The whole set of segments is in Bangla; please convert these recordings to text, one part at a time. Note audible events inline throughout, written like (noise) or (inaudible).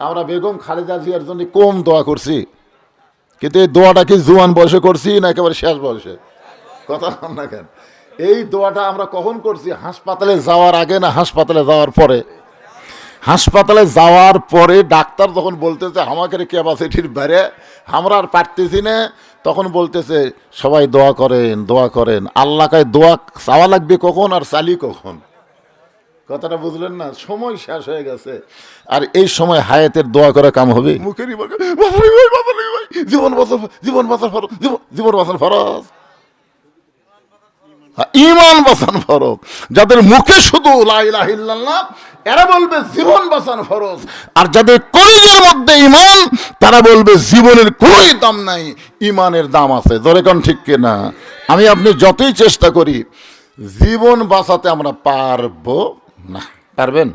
আমরা বেগম খালেদা জিয়ার জন্য কম দোয়া করছি। কিন্তু এই দোয়াটা কি জুয়ান বয়সে করছি না একেবারে শেষ বয়সে? কথা না কেন? এই দোয়াটা আমরা কখন করছি? হাসপাতালে যাওয়ার আগে না হাসপাতালে যাওয়ার পরে? হাসপাতালে যাওয়ার পরে ডাক্তার যখন বলতেছে, আমাকে ক্যাপাসিটির বাইরে, আমরা আর পারতেছি না। তখন বলতেছে, সবাই দোয়া করেন দোয়া করেন। আল্লাহকায় দোয়া চাওয়া লাগবে কখন আর চালি কখন? কথাটা বুঝলেন না? সময় শেষ হয়ে গেছে। আর এই সময় হায়াতের দোয়া করা কাম হবে? মুখেরই বলবে, "বাঁচালি ভাই, বাঁচালি ভাই, জীবন বাঁচার জীবন ফরজ জীবন- ফরজ। হ্যাঁ, ইমান বাঁচান ফরজ। যাদের মুখে শুধু এরা বলবে জীবন বাঁচান ফরজ। আর যাদের কলিজার মধ্যে ইমান তারা বলবে জীবনের কোনোই দাম নাই ইমানের দাম আছে। ধরে কোন ঠিক কিনা আমি আপনি যতই চেষ্টা করি জীবন বাঁচাতে আমরা পারব। না, পারবেন?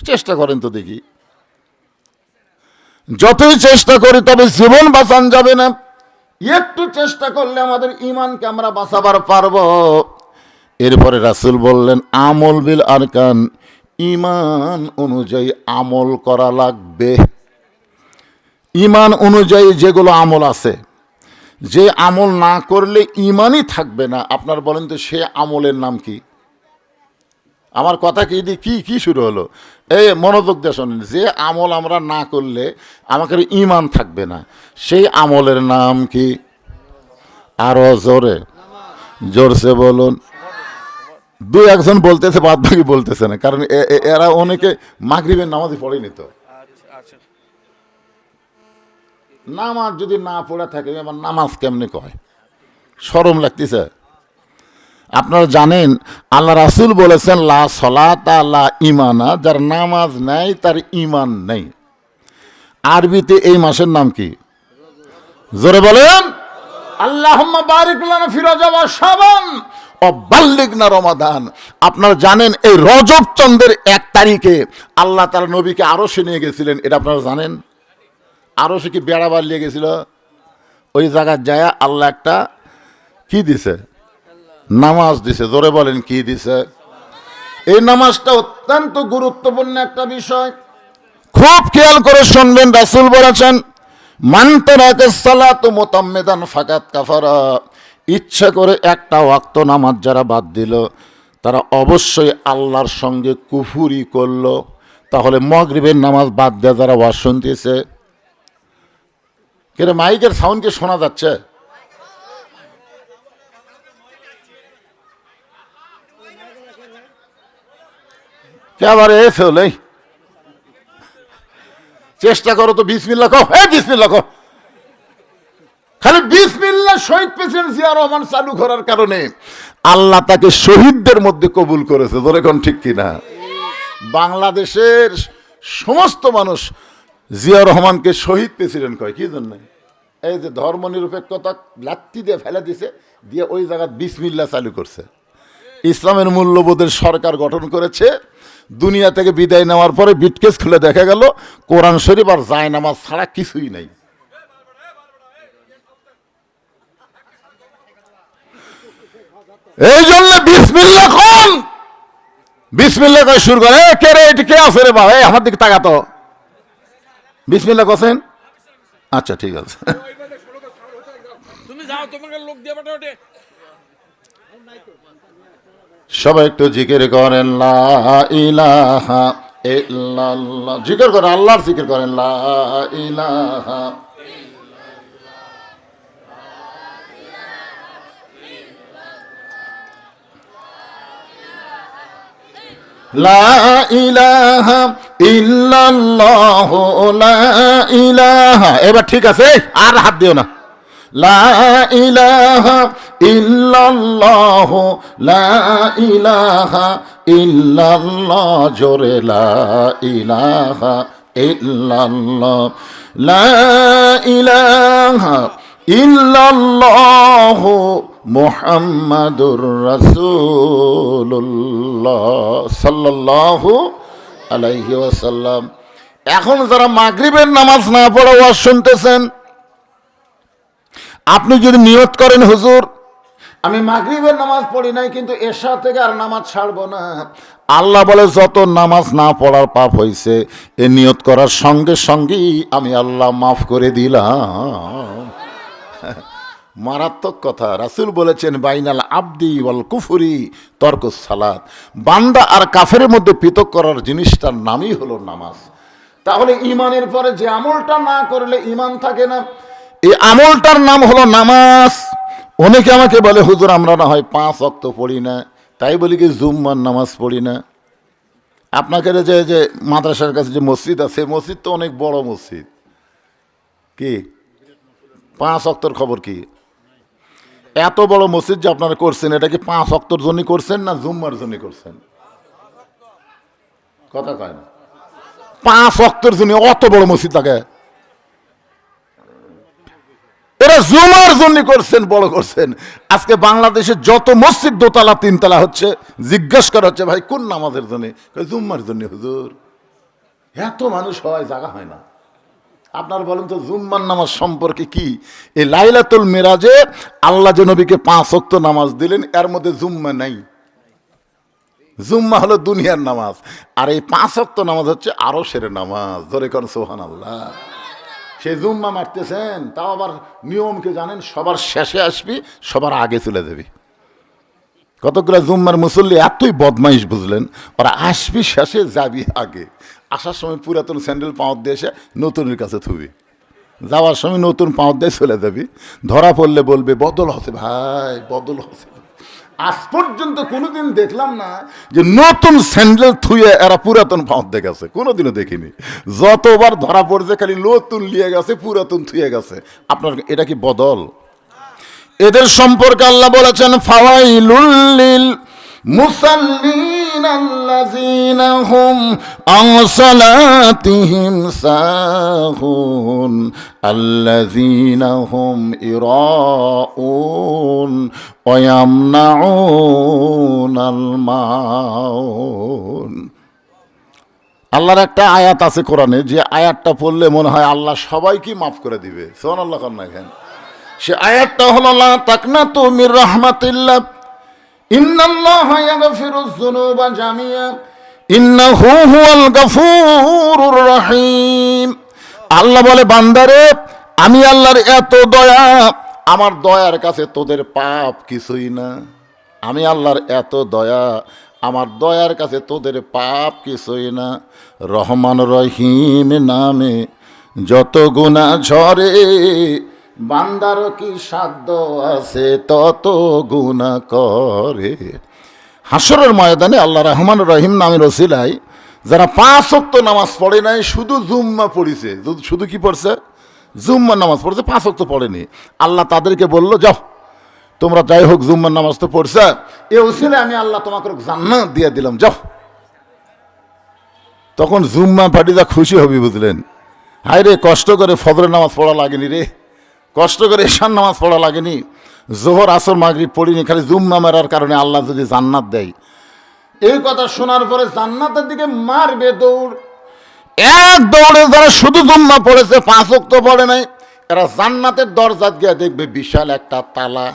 চেষ্টা করেন তো দেখি। যতই চেষ্টা করি, তবে জীবন বাঁচান যাবে না। একটু চেষ্টা করলে আমাদের ইমানকে আমরা বাঁচাবার পারব। এরপরে রাসূল বললেন, আমল বিল আরকান ইমান অনুযায়ী আমল করা লাগবে। ইমান অনুযায়ী যেগুলো আমল আছে, যে আমল না করলে ইমানই থাকবে না। আপনার বলেন তো সে আমলের নাম কি? আমার কথা কি কি কি শুরু হলো? এই মনোযোগ দিয়ে শোনেন যে আমল আমরা না করলে আমাকে ইমান থাকবে না। সেই আমলের নাম কি? আরও জোরে জোরসে বলুন। দু একজন বলতেছে বাদ বাকি বলতেছে না কারণ এরা অনেকে মাগরিবের নামাজই পড়েনি তো। নামাজ যদি না পড়ে থাকে আমার নামাজ কেমনে কয়? সরম লাগতেছে। আপনারা জানেন, আল্লাহ রাসুল বলেছেন, লা সলাতা লা ইমানা যার নামাজ নেই, তার ইমান নেই। আরবিতে এই মাসের নাম কি? জোরে বলেন। আল্লাহ বারিক লানা ফি রজব ওয়া শাবান ও বাল্লিক না রমাদান। আপনারা জানেন, এই রজব চন্দ্রের এক তারিখে আল্লাহ তার নবীকে আরও সে নিয়ে গেছিলেন। এটা আপনারা জানেন? আরও সে কি বেড়াবার নিয়ে গেছিল? ওই জায়গায় যায় আল্লাহ একটা কি দিছে? নামাজ দিছে, জোরে বলেন কি দিছে? এই নামাজটা অত্যন্ত গুরুত্বপূর্ণ একটা বিষয়। খুব খেয়াল করে শুনবেন, রাসুল বলেছেন, মান মুতাম্মিদান ফাকাত কাফারা। ইচ্ছা করে একটা ওয়াক্ত নামাজ যারা বাদ দিল, তারা অবশ্যই আল্লাহর সঙ্গে কুফুরি করল। তাহলে মগরিবের নামাজ বাদ দেওয়া যারা ওয়াজ শুনতেছে কেন মাইকের সাউন্ড কি শোনা যাচ্ছে? আবার এ ফেলে চেষ্টা করো তো বিসমিল্লা কো হ্যাঁ বিসমিল্লা কো খালি বিসমিল্লা শহীদ প্রেসিডেন্ট জিয়া রহমান চালু করার কারণে। আল্লাহ তাকে শহীদদের মধ্যে কবুল করেছে, ধরে কোন ঠিক কিনা? বাংলাদেশের সমস্ত মানুষ জিয়া রহমানকে শহীদ প্রেসিডেন্ট কয়, কি জন্য? এই যে ধর্ম নিরপেক্ষতা লাত্তি দিয়ে ফেলে দিছে, দিয়ে ওই জায়গায় বিসমিল্লা চালু করছে। ইসলামের মূল্যবোধের সরকার গঠন করেছে দুনিয়া থেকে বিদায় নেওয়ার পরে বিটকেস খুলে দেখা গেল, কোরআন শরীফ আর জায় নামাজ ছাড়া কিছুই নাই। এই জন্য বিসমিল্লা কোন! বিসমিল্লা করে শুরু করে। কে রে, এটি কে আছে রে বাবা আমার দিকে তাকাতো। বিসমিল্লা কোসেন আচ্ছা ঠিক আছে। তুমি যাও, তোমাকে লোক দিয়ে সবাই একটু জিকির করেন, লা ইলাহা জিকির করেন, আল্লাহর জিকির করেন, লা ইলাহা লা ইলাহা লা ইলাহা। এবার ঠিক আছে, আর হাত দিও না। লা ইলাহা ইল্লাল্লাহ লা ইলাহা ইল্লাল্লাহ, জোরে লা ইলাহা ইল্লাল্লাহ। লা ইলাহা ইল্লাল্লাহ মুহাম্মাদুর রাসূলুল্লাহ সাল্লাল্লাহু আলাইহি ওয়াসাল্লাম। এখন যারা মাগরিবের নামাজ না পড়ে ওয়াজ শুনতেছেন, আপনি যদি নিয়ত করেন হুজুর আমি মাগরিবের নামাজ পড়ি নাই, কিন্তু এশা থেকে আর নামাজ ছাড়বো না। আল্লাহ বলে, যত নামাজ না পড়ার পাপ হয়েছে এ নিয়ত করার সঙ্গে সঙ্গেই আমি আল্লাহ মাফ করে দিলাম। (laughs) মারাত্মক কথা। রাসুল বলেছেন, বাইনাল আব্দি ওয়াল কুফুরি তর্ক সালাত। বান্দা আর কাফের মধ্যে পৃথক করার জিনিসটার নামই হলো নামাজ। তাহলে ইমানের পরে যে আমলটা না করলে ইমান থাকে না। এই আমলটার নাম হলো নামাজ। অনেকে আমাকে বলে, হুজুর, আমরা না হয় পাঁচ অক্ত পড়ি না। তাই বলি কি, জুম্মার নামাজ পড়ি না। আপনাকে যে যে মাদ্রাসার কাছে যে মসজিদ আছে মসজিদ তো অনেক বড় মসজিদ। কি? পাঁচ অক্তর খবর কি? এত বড় মসজিদ যে আপনারা করছেন, এটা কি পাঁচ অক্তর জন্য করছেন না জুম্মার জন্য করছেন? কথা কয় না। পাঁচ অক্তর জন্য অত বড় মসজিদ থাকে এরা জুমার জন্য করছেন, বড় করছেন। আজকে বাংলাদেশে যত মসজিদ, দোতলা, তিনতলা হচ্ছে, জিজ্ঞেস করা হচ্ছে, ভাই, কোন নামাজের জন্য? জুম্মার জন্য হুজুর। এত মানুষ হয়, জায়গা হয় না। আপনার বলেন তো জুম্মার নামাজ সম্পর্কে কি? এই লাইলাতুল মেরাজে আল্লাহ যে নবীকে পাঁচ অক্ত নামাজ দিলেন, এর মধ্যে জুম্মা নাই। জুম্মা হলো দুনিয়ার নামাজ। আর এই পাঁচ অক্ত নামাজ হচ্ছে আরও সেরে নামাজ। ধরে করেন সোহান আল্লাহ সে জুম্মা মারতেছেন, তাও আবার নিয়মকে জানেন, সবার শেষে আসবি, সবার আগে চলে যাবি কতগুলো জুম্মার মুসল্লি এতই বদমাইশ বুঝলেন, ওরা আসবি শেষে, যাবি আগে। আসার সময় পুরাতন স্যান্ডেল পাওয়ার দিয়ে এসে নতুনের কাছে থুবি। যাওয়ার সময় নতুন পাওয়ার দিয়ে চলে যাবি। ধরা পড়লে বলবে, বদল হচ্ছে ভাই, বদল হচ্ছে। আজ পর্যন্ত কোনোদিন দেখলাম না যে নতুন স্যান্ডেল থুয়ে এরা পুরাতন দিয়ে গেছে। কোনোদিনও দেখিনি। যতবার ধরা পড়ছে, খালি নতুন লিয়ে গেছে, পুরাতন থুয়ে গেছে। আপনার এটা কি বদল? এদের সম্পর্কে আল্লাহ বলেছেন ফাওয়াইলুল্লিল মুসাল্লিন। আন সালাতিহিম সাহুন আল্লাযীনা হুম ইরাউন ওয়া ইয়ামনাউনাল মাউন আল্লাহর একটা আয়াত আছে কোরআনে, যে আয়াতটা পড়লে মনে হয় আল্লাহ সবাইকে মাফ করে দিবে। সোহান আল্লাহ কন্যা সে আয়াতটা হলো, লা তাকনা তু মির রাহমাতিল্লাহ। জামিয়া রহিম। আল্লাহ বলে, বান্দারে, আমি আল্লাহর এত দয়া, আমার দয়ার কাছে তোদের পাপ কিছুই না। আমি আল্লাহর এত দয়া, আমার দয়ার কাছে তোদের পাপ কিছুই না। রহমান রহিম নামে যত গুণা ঝরে বান্দার কি সাধ্য আছে তত গুণা করে? হাসরের ময়দানে আল্লাহ রহমান রহিম নামের ওসিলাই যারা পাঁচ অক্ত নামাজ পড়ে নাই, শুধু জুম্মা পড়িছে। শুধু- কি পড়ছে? জুম্মা নামাজ পড়ছে, পাঁচ অক্ত পড়েনি আল্লাহ তাদেরকে বলল, যাও, তোমরা যাই হোক, জুম্মার নামাজ তো পড়ছে। এ ওসিলে আমি আল্লাহ তোমাকে জান্নাত দিয়ে দিলাম, যাও। তখন জুম্মা পার্টিটা খুশি হবি বুঝলেন। হায় রে কষ্ট করে ফজরের নামাজ পড়া লাগেনি রে। কষ্ট করে এশান নামাজ পড়া লাগেনি। জোহর, আসর, মাগরিব পড়িনি, খালি জুম্মা মারার কারণে আল্লাহ যদি জান্নাত দেয়। এই কথা শোনার পরে জান্নাতের দিকে মারবে দৌড়। এক দৌড়ে যারা শুধু জুম্মা পড়েছে, পাঁচ অক্ত পড়ে নাই, এরা জান্নাতের দরজা গিয়ে দেখবে বিশাল একটা তালা।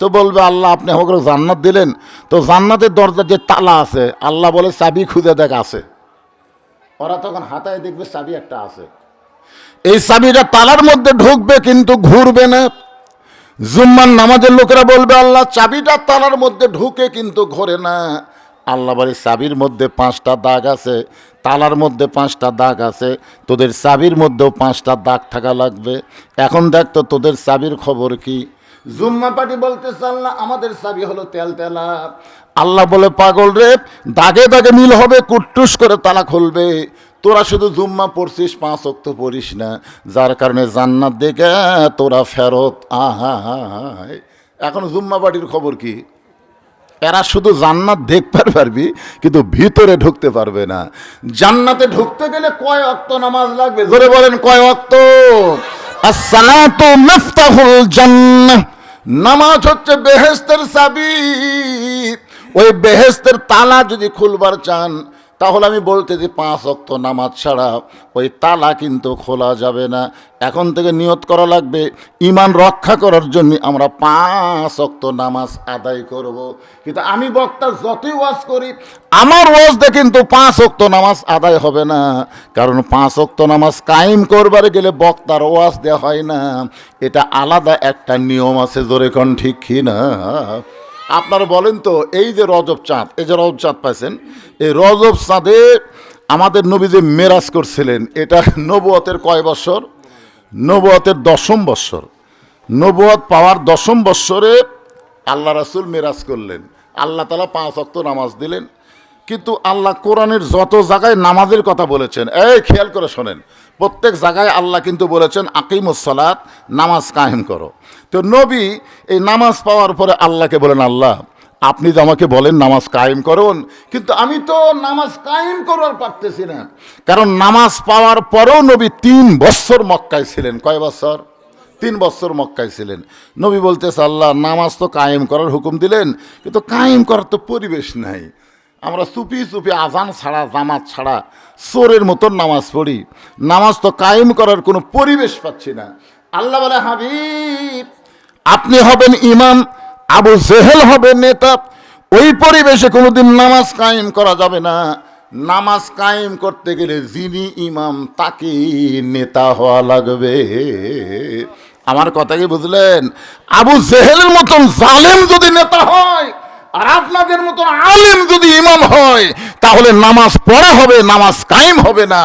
তো বলবে, আল্লাহ, আপনি আমাকে জান্নাত দিলেন? তো জান্নাতের দরজার যে তালা আছে, আল্লাহ বলে, চাবি খুঁজে দেখ, আছে। ওরা তখন হাতায় দেখবে, চাবি একটা আছে। এই চাবিটা তালার মধ্যে ঢুকবে কিন্তু ঘুরবে না। জুম্মান নামাজের লোকেরা বলবে, আল্লাহ, চাবিটা তালার মধ্যে ঢুকে কিন্তু ঘোরে না। আল্লাহ বলে চাবির মধ্যে পাঁচটা দাগ আছে, তালার মধ্যে পাঁচটা দাগ আছে, তোদের চাবির মধ্যেও পাঁচটা দাগ থাকা লাগবে। এখন দেখ তো তোদের চাবির খবর কি? জুম্মা পাটি বলতে আল্লাহ, আমাদের চাবি হলো তেল তেলা। আল্লাহ বলে, পাগল রে, দাগে দাগে মিল হবে, কুট্টুস করে তালা খুলবে। তোরা শুধু জুম্মা পড়ছিস পাঁচ অক্ত পড়িস না। যার কারণে জান্নাত দেখে তোরা ফেরত আহা এখন জুম্মা পাটির খবর কি? এরা শুধু জান্নাত দেখতে পারবি কিন্তু ভিতরে ঢুকতে পারবে না। জান্নাতে ঢুকতে গেলে কয় অক্ত নামাজ লাগবে? ধরে বলেন কয় অক্ত নামাজ হচ্ছে বেহেস্তের চাবি ওই বেহেস্তের তালা যদি খুলবার চান তাহলে আমি বলতে যে পাঁচ অক্ত নামাজ ছাড়া ওই তালা কিন্তু খোলা যাবে না। এখন থেকে নিয়ত করা লাগবে ইমান রক্ষা করার জন্য আমরা পাঁচ অক্ত নামাজ আদায় করব। কিন্তু আমি বক্তা যতই ওয়াজ করি, আমার ওয়াজটা কিন্তু পাঁচ অক্ত নামাজ আদায় হবে না। কারণ পাঁচ অক্ত নামাজ কায়েম করবার গেলে বক্তার ওয়াজ দেওয়া হয় না। এটা আলাদা একটা নিয়ম আছে, জোরে কোন ঠিক না? আপনারা বলেন তো, এই যে রজব চাঁদ, এই যে রজব চাঁদ পাইছেন, এই রজব চাঁদে আমাদের নবী যে মেরাজ করছিলেন। এটা নবুয়তের কয় বছর? নবুয়তের দশম বৎসর নবুয়ত পাওয়ার দশম বৎসরে আল্লাহ রাসুল মেরাজ করলেন। আল্লাহ তালা পাঁচ অক্ত নামাজ দিলেন। কিন্তু আল্লাহ কোরআনের যত জায়গায় নামাজের কথা বলেছেন, এই খেয়াল করে শোনেন প্রত্যেক জায়গায় আল্লাহ কিন্তু বলেছেন আকিমুসলাত নামাজ কায়েম করো। তো নবী এই নামাজ পাওয়ার পরে আল্লাহকে বলেন, আল্লাহ, আপনি তো আমাকে বলেন নামাজ কায়েম করুন, কিন্তু আমি তো নামাজ কায়েম করার পারতেছি না। কারণ নামাজ পাওয়ার পরেও নবী তিন বছর মক্কায় ছিলেন। কয় বছর? তিন বছর মক্কায় ছিলেন। নবী বলতেছে, আল্লাহ, নামাজ তো কায়েম করার হুকুম দিলেন, কিন্তু কায়েম করার তো পরিবেশ নাই। আমরা চুপি চুপি আজান ছাড়া, জামাত ছাড়া চোরের মতন নামাজ পড়ি। নামাজ তো কায়েম করার কোনো পরিবেশ পাচ্ছি না। আল্লাহ বলে, হাবিব, আপনি হবেন ইমাম, আবু জেহেল হবে নেতা। ওই পরিবেশে কোনোদিন নামাজ কায়েম করা যাবে না। নামাজ কায়েম করতে গেলে যিনি ইমাম, তাকে নেতা হওয়া লাগবে। আমার কথা কি বুঝলেন? আবু জেহেলের মতন জালেম যদি নেতা হয় আর আপনাদের মতো আলেম যদি ইমাম হয়, তাহলে নামাজ পড়া হবে, নামাজ কায়েম হবে না।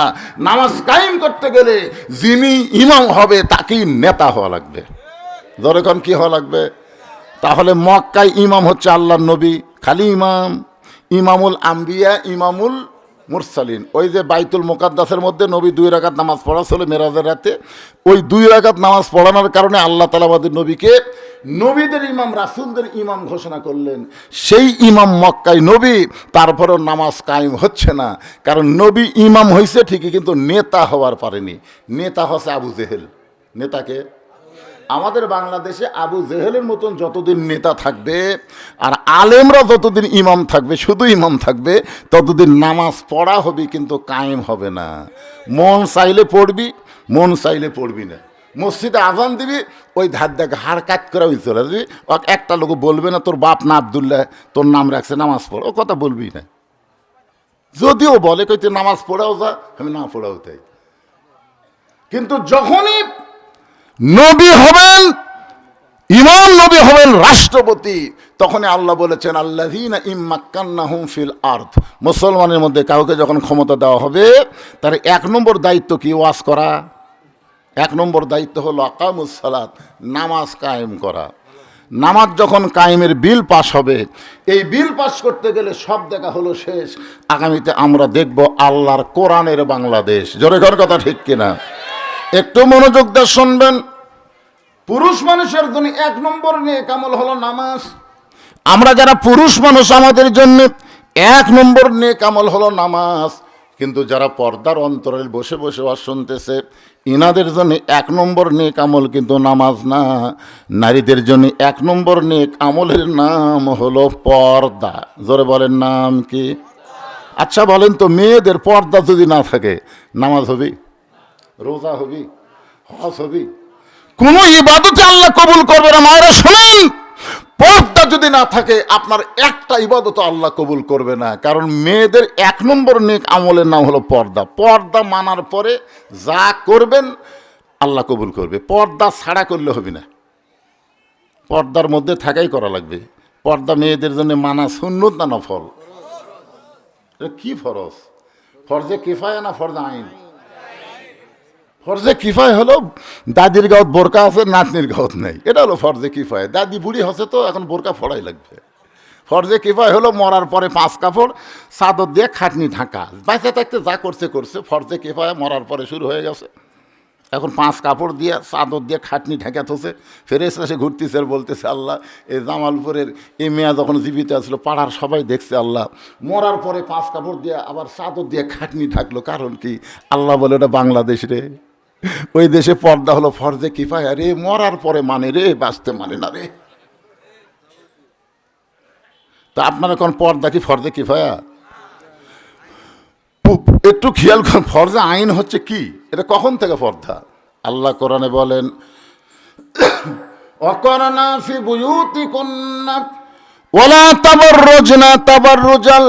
নামাজ কায়েম করতে গেলে যিনি ইমাম হবে, তাকেই নেতা হওয়া লাগবে। যেরকম কি হওয়া লাগবে? তাহলে মক্কায় ইমাম হচ্ছে আল্লাহ নবী, খালি ইমাম। ইমামুল আম্বিয়া, ইমামুল মুরসালিন। ওই যে বাইতুল মোকাদ্দাসের মধ্যে নবী দুই রাকাত নামাজ পড়া ছিল মেরাজের রাতে, ওই দুই রাকাত নামাজ পড়ানোর কারণে আল্লাহ তালা আমাদের নবীকে নবীদের ইমাম, রাসুলদের ইমাম ঘোষণা করলেন। সেই ইমাম মক্কায় নবী, তারপরেও নামাজ কায়েম হচ্ছে না। কারণ নবী ইমাম হয়েছে ঠিকই, কিন্তু নেতা হওয়ার পারেনি। নেতা হচ্ছে আবু জেহেল। নেতাকে আমাদের বাংলাদেশে আবু জেহেলের মতন যতদিন নেতা থাকবে আর আলেমরা যতদিন ইমাম থাকবে, শুধু ইমাম থাকবে, ততদিন নামাজ পড়া হবে কিন্তু কায়েম হবে না। মন চাইলে পড়বি, মন চাইলে পড়বি না। মসজিদে আজান দিবি, ওই ধার দেখ হাড় কাট করে ওই চলে যাবি। একটা লোক বলবে না, তোর বাপ না আবদুল্লাহ, তোর নাম রাখছে নামাজ পড়। ও কথা বলবি না। যদিও বলে কইতে নামাজ পড়াও যা, আমি না পড়াও তাই। কিন্তু যখনই নবী হবেন, ইমাম নবী হবেন রাষ্ট্রপতি। তখনই আল্লাহ বলেছেন আল্লাহিনা ইম্মাক্কান্নাহুম ফিল আর্থ মুসলমানের মধ্যে কাউকে যখন ক্ষমতা দেওয়া হবে, তার এক নম্বর দায়িত্ব কি? ওয়াজ করা। এক নম্বর দায়িত্ব হলো আকামুসালাত নামাজ কায়েম করা। নামাজ যখন কায়েমের বিল পাস হবে, এই বিল পাস করতে গেলে সব দেখা হলো শেষ। আগামীতে আমরা দেখব আল্লাহর কোরআনের বাংলাদেশ। জোরে ঘর কথা ঠিক কিনা? একটু মনোযোগ দিয়ে শুনবেন। পুরুষ মানুষের জন্য এক নম্বর নিয়ে কামল হলো নামাজ। আমরা যারা পুরুষ মানুষ আমাদের জন্য এক নম্বর নিয়ে কামল হলো নামাজ। কিন্তু যারা পর্দার অন্তরে বসে বসে ওয়াজ শুনতেছে ইনাদের জন্য এক নম্বর নেক আমল কিন্তু নামাজ না। নারীদের জন্য এক নম্বর নেক আমলের নাম হলো পর্দা। জোরে বলেন নাম কি? আচ্ছা বলেন তো মেয়েদের পর্দা যদি না থাকে নামাজ হবে? রোজা হবি, হজ হবি। কোন ইবাদতে আল্লাহ কবুল করবে না, মায়েরা শোনেন। পর্দা যদি না থাকে, আপনার একটা ইবাদত আল্লাহ কবুল করবে না। কারণ মেয়েদের এক নম্বর নেক আমলের নাম হলো পর্দা। পর্দা মানার পরে যা করবেন আল্লাহ কবুল করবে। পর্দা ছাড়া করলে হবে না। পর্দার মধ্যে থাকাই করা লাগবে। পর্দা মেয়েদের জন্য মানা সুন্নত না এটা কি ফরজ? ফরজে কিফায় না ফরজে আইন? ফরজে কিফায় হলো দাদির গাঁত বোরকা আছে, নাতনির গাঁত নেই। এটা হলো ফরজে কিফায়। দাদি বুড়ি হচ্ছে তো এখন বোরকা ফড়াই লাগবে। ফরজে কিফায় হলো মরার পরে পাঁচ কাপড়, চাদর দিয়ে খাটনি ঢাকা। বাইসে থাকতে যা করছে করছে। ফরজে কিফায় মরার পরে শুরু হয়ে গেছে। এখন পাঁচ কাপড় দিয়ে, চাদর দিয়ে খাটনি ঢাকা থসে। ফেরে এসে ঘুরতেছে আর বলতেছে, আল্লাহ, এই জামালপুরের এই মেয়া যখন জীবিত আসলো পাড়ার সবাই দেখছে আল্লাহ। মরার পরে পাঁচ কাপড় দিয়ে, আবার চাদর দিয়ে খাটনি ঢাকলো। কারণ কি? আল্লাহ বলে, ওটা বাংলাদেশ রে। ওই দেশে পর্দা হলো ফরজে কিফায়া রে মরার পরে মানে রে, বাঁচতে মানে না রে। তা আপনার এখন পর্দা কি ফরজে কিফায়া? একটু খেয়াল করুন, ফরজা আইন হচ্ছে কি? এটা কখন থেকে ফর্দা আল্লাহ কোরআনে বলেন অকরনা ফি বুয়ুতি কন্যা ওলা তাবাররুজনা তাবাররুজাল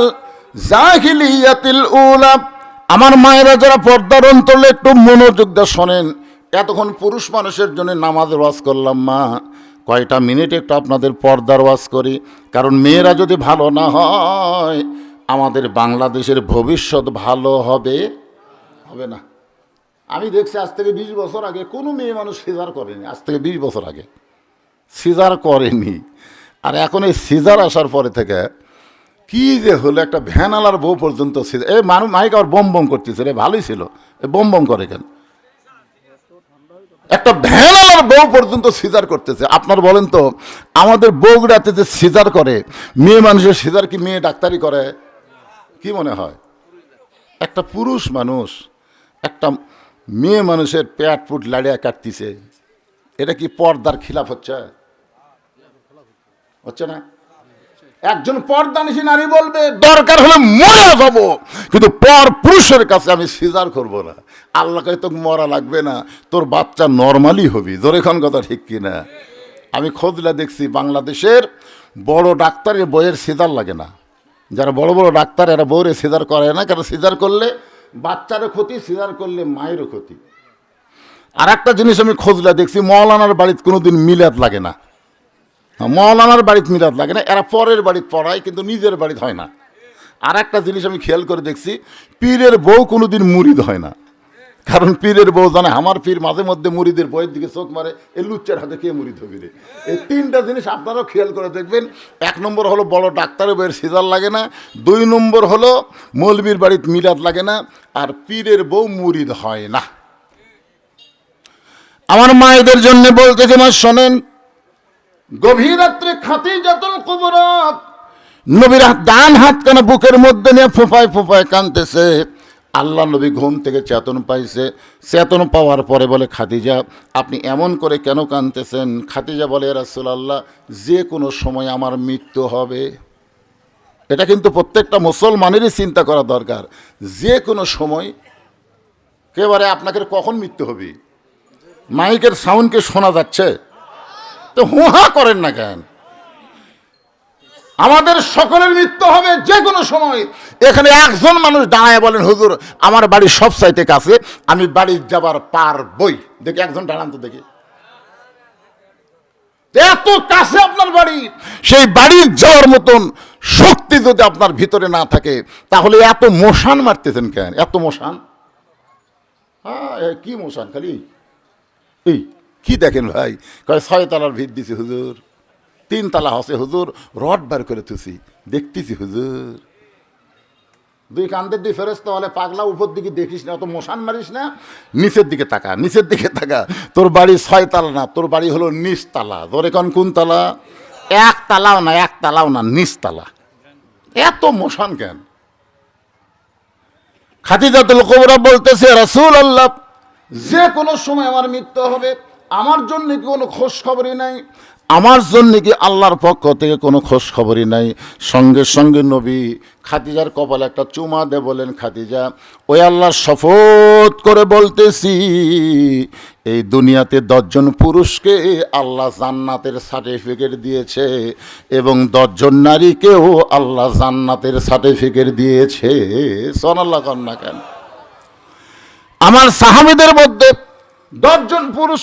জাহিলিয়াতিল উলা। আমার মায়েরা যারা পর্দার অন্তরে একটু মনোযোগ দিয়ে শোনেন, এতক্ষণ পুরুষ মানুষের জন্য নামাজের ওয়াজ করলাম, মা। কয়টা মিনিট একটু আপনাদের পর্দার ওয়াজ করি। কারণ মেয়েরা যদি ভালো না হয়, আমাদের বাংলাদেশের ভবিষ্যৎ ভালো হবে? হবে না। আমি দেখছি আজ থেকে বিশ বছর আগে কোনো মেয়ে মানুষ সিজার করেনি, আজ থেকে বিশ বছর আগে। সিজার করেনি। আর এখন এই সিজার আসার পরে থেকে কি যে হলো, একটা ভ্যানালার বউ পর্যন্ত এ মানুষ মাইক আবার বম বম করতেছে রে, ভালোই ছিল। এ বম বম করে কেন? একটা ভ্যানালার বউ পর্যন্ত সিজার করতেছে। আপনার বলেন তো, আমাদের বউগুড়াতে যে সিজার করে, মেয়ে মানুষের সিজার কি মেয়ে ডাক্তারি করে? কি মনে হয়? একটা পুরুষ মানুষ, একটা মেয়ে মানুষের প্যাট পুট লাড়িয়া কাটতিছে, এটা কি পর্দার খিলাফ হচ্ছে? হচ্ছে না? একজন পর্দানিশী নারী বলবে, দরকার হলে মরা যাব। কিন্তু পর পুরুষের কাছে আমি সিজার করব না। আল্লাহকে তো মরা লাগবে না। তোর বাচ্চা নর্মালি হবি। দরেখন কথা ঠিক কিনা? আমি খোঁজলা দেখছি, বাংলাদেশের বড় ডাক্তারের বইয়ের সিজার লাগে না। যারা বড় বড় ডাক্তার, এরা বউরে সিজার করে না কারণ সিজার করলে বাচ্চারও ক্ষতি, সিজার করলে মায়েরও ক্ষতি। আর একটা জিনিস আমি খোঁজলা দেখছি, মৌলানার বাড়িতে কোনোদিন মিলাদ লাগে না। মৌলানার বাড়িতে মিলাদ লাগে না, এরা পরের বাড়িতে পড়ায়, কিন্তু নিজের বাড়িতে হয় না। আর একটা জিনিস আমি খেয়াল করে দেখছি, পীরের বউ কোনো দিন মুরিদ হয় না। কারণ পীরের বউ জানে, আমার পীর মাঝে মধ্যে মুড়িদের বইয়ের দিকে চোখ মারে এই লুচ্চার হাতে কে মুড়িদ হবি রে? এই তিনটা জিনিস আপনারাও খেয়াল করে দেখবেন। এক নম্বর হলো বড় ডাক্তারের বইয়ের সিজার লাগে না, দুই নম্বর হলো মৌলবীর বাড়িতে মিলাদ লাগে না, আর পীরের বউ মুরিদ হয় না। আমার মায়েদের জন্য বলতেছে, মা, শোনেন গভীর রাত্রে খাতি যতন কুবরাত। নবীর ডান হাত কেন বুকের মধ্যে নিয়ে ফোফায় ফোফায় কানতেছে আল্লাহ নবী ঘুম থেকে চেতন পাইছে। চেতন পাওয়ার পরে বলে, খাদিজা, আপনি এমন করে কেন কানতেছেন খাদিজা বলে রাসুল আল্লাহ যে কোনো সময় আমার মৃত্যু হবে। এটা কিন্তু প্রত্যেকটা মুসলমানেরই চিন্তা করা দরকার। যে কোনো সময় একেবারে আপনাকে কখন মৃত্যু হবে? মাইকের সাউন্ডকে শোনা যাচ্ছে? তো হুহা করেন না কেন? আমাদের সকলের মৃত্যু হবে যে কোনো সময়। এখানে একজন মানুষ দাঁড়ায় বলেন, হুজুর, আমার বাড়ি সব সাইতে কাছে, আমি বাড়ি যাবার পার বই। দেখি একজন দাঁড়ান তো দেখি। এত কাছে আপনার বাড়ি, সেই বাড়ি যাওয়ার মতন শক্তি যদি আপনার ভিতরে না থাকে, তাহলে এত মশান মারতেছেন কেন? এত মশান? হ্যাঁ কি মশান খালি? এই কি দেখেন ভাই? কয় ছয় তালার ভিত দিছি হুজুর। তিন তালা হসে হুজুর, রড বার করে তুছি দেখতেছি হুজুর। দুই কান্দের দুই ফেরস্ত হলে পাগলা উপর দিকে দেখিস না, অত মশান মারিস না। নিচের দিকে তাকা, নিচের দিকে তাকা। তোর বাড়ি ছয় তালা না, তোর বাড়ি হলো নিচ তালা তোর এখন কোন তালা এক তালাও না এক তালাও না নিচ তালা এত মশান কেন? খাদিজাতুল কোবরা বলতেছে রাসূল আল্লাহ যে কোনো সময় আমার মৃত্যু হবে। আমার জন্য কি কোনো খোঁজ খবরই নাই? আমার জন্য কি আল্লাহর পক্ষ থেকে কোনো খোঁজ খবরই নাই? সঙ্গে সঙ্গে নবী খাতিজার কপালে একটা চুমা দে বলেন খাতিজা ওই আল্লাহর শপথ করে বলতেছি, এই দুনিয়াতে দশজন পুরুষকে আল্লাহ জান্নাতের সার্টিফিকেট দিয়েছে এবং দশজন নারীকেও আল্লাহ জান্নাতের সার্টিফিকেট দিয়েছে। সনাল্লাহ কন্যা কেন? আমার সাহাবিদের মধ্যে দশজন পুরুষ